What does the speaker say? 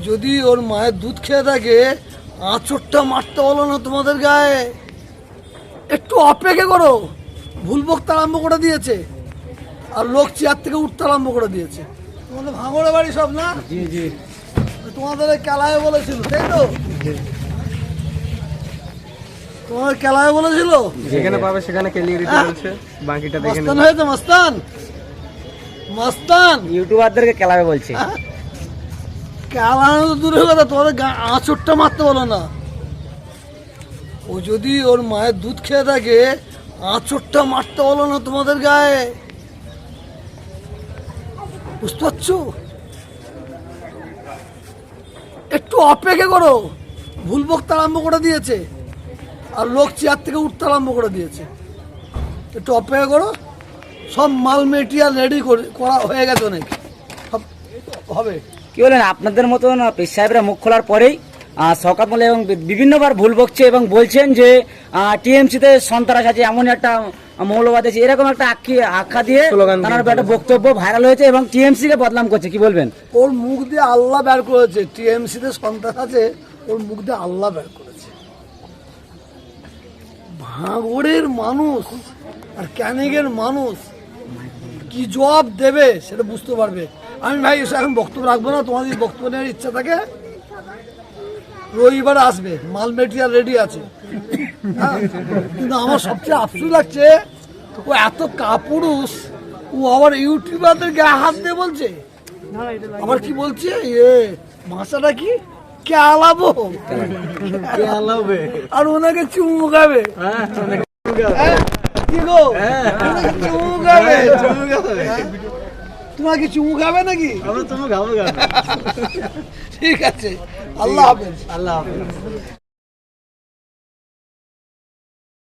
যদি ওর মায়ের দুধ খেয়ে থাকে আঁচড়টা মারতে বলো না তোমাদের গায়ে। একটু অপেক্ষা করো। ভুল বকতে আরম্ভ করে দিয়েছে। আর লোক চেয়ার থেকে উঠতে আরম্ভ করে দিয়েছে। তোমাদের ভাঙড়ে বাড়ি সব না? জি জি। তোমাদের কেলায় বলেছিল তাই তো? তোমাদের কেলায় বলেছিল? যেখানে পাবে সেখানে কেলিয়ে দিতে। বলছে। বাকিটা দেখে মাস্তান হয়েছে মাস্তান? মাস্তান! ইউটিউবারদেরকে খেলাবে বলছে। তোমাদের আঁচড়টা মারতে বলো না। ও যদি ওর মায়ের দুধ খেয়ে থাকে, আঁচড়টা মারতে বলো না তোমাদের গায়ে। বুঝতে পারছ? একটু অপেক্ষা করো। ভুল বকতে আরম্ভ করে দিয়েছে। আর লোক চেয়ার থেকে উঠতে আরম্ভ করে দিয়েছে। একটু অপেক্ষা করো। সব মাল মেটেরিয়াল রেডি করা হয়ে গেছে অনেক। হবে। কি বলেন আপনাদের মতন পেশ সাহেবরা মুখ খোলার পরেই শওকত মোল্লা এবং বিভিন্নবার ভুল বকছে এবং বলছেন যে টিএমসিতে সন্ত্রাস আছে এমন একটা মৌলবাদ আছে এরকম একটা আখ্যি আখ্যা দিয়ে তার একটা বক্তব্য ভাইরাল হয়েছে এবং টিএমসি কে বদনাম করছে কি বলবেন? ওর মুখ দিয়ে আল্লাহ বের করেছে টিএমসি তে সন্ত্রাস আছে ওর মুখ দিয়ে আল্লাহ বের করেছে। ভাঙড়ের মানুষ আর ক্যানিগের মানুষ কি জবাব দেবে সেটা বুঝতে পারবে। আমি ভাই এসে এখন বক্তব্য রাখব না তোমাদের বক্তব্য নেওয়ার ইচ্ছা থাকে রবিবার আসবে মাল মেটেরিয়াল রেডি আছে। হ্যাঁ, কিন্তু আমার সবচেয়ে আফসোস লাগছে ও এত কাপুরুষ ও আবার ইউটিউবারদের গায়ে হাত দিয়ে বলছে। আবার কি বলছে? এ ভাষাটা কি? কে আলাবো আর ওনাকে চুমু খাবে। হ্যাঁ? কি তোমাকে ওনাকে চুমু খাবে। তোমার কি চুমু খাবে নাকি? ঠিক আছে। আল্লাহ হাফেজ। আল্লাহ হাফেজ।